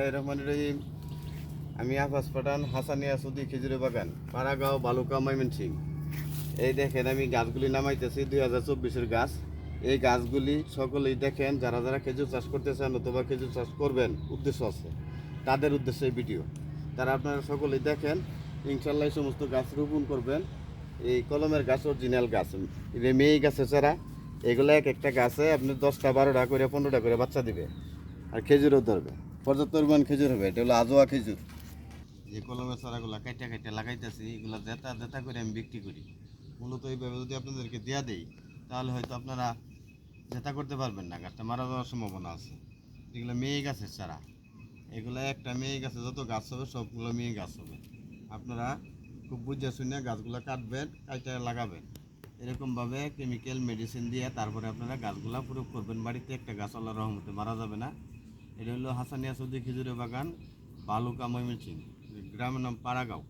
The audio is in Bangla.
বিসমিল্লাহ রহমান রহিম। আমি আফাস পাঠান হাসানিয়া সুদি খেজুরে বাগান, পাড়াগাঁও, বালুকা ময়মনসিং এই দেখেন আমি গাছগুলি নামাইতেছি, দুই হাজার চব্বিশের গাছ। এই গাছগুলি সকলেই দেখেন, যারা যারা খেজুর চাষ করতে চান অথবা খেজুর চাষ করবেন, উদ্দেশ্য আছে। তাদের উদ্দেশ্যে এই ভিডিও। তারা আপনারা সকলেই দেখেন ইনশাল্লাহ সমস্ত গাছ রোপণ করবেন। এই কলমের গাছ, অরিজিনাল গাছ মেয়ে গাছের চারা, এগুলো এক একটা গাছে আপনি দশটা, বারোটা করে, পনেরোটা করে বাচ্চা দিবে। আর খেজুরও ধরবে। পর্যাপ্ত পরিমাণ খেজুর হবে, এটা হলো আজোয়া খেজুর। যে কলমের চারাগুলো কাইটা কাইটা লাগাইতেছি, এগুলো জেতা জেতা করে আমি বিক্রি করি। মূলত এইভাবে যদি আপনাদেরকে দেওয়া দেই, তাহলে হয়তো আপনারা জেতা করতে পারবেন না গাছটা মারা যাওয়ার সম্ভাবনা আছে। এগুলো মেয়ে গাছের চারা। এগুলো একটা মেয়ে গাছে যত গাছ হবে, সবগুলো মেয়ে গাছ হবে। আপনারা খুব বুঝে শুনে গাছগুলো কাটবেন, কাইটা লাগাবেন। এরকমভাবে কেমিক্যাল মেডিসিন দিয়ে তারপরে আপনারা গাছগুলো প্রয়োগ করবেন। বাড়িতে একটা গাছ আল্লাহ রহমতে মারা যাবে না। এটা হলো হাসানিয়া সৌদি খেজুরের বাগান বালুকা ময়মনসিং গ্রামের নাম পাড়াগাঁও।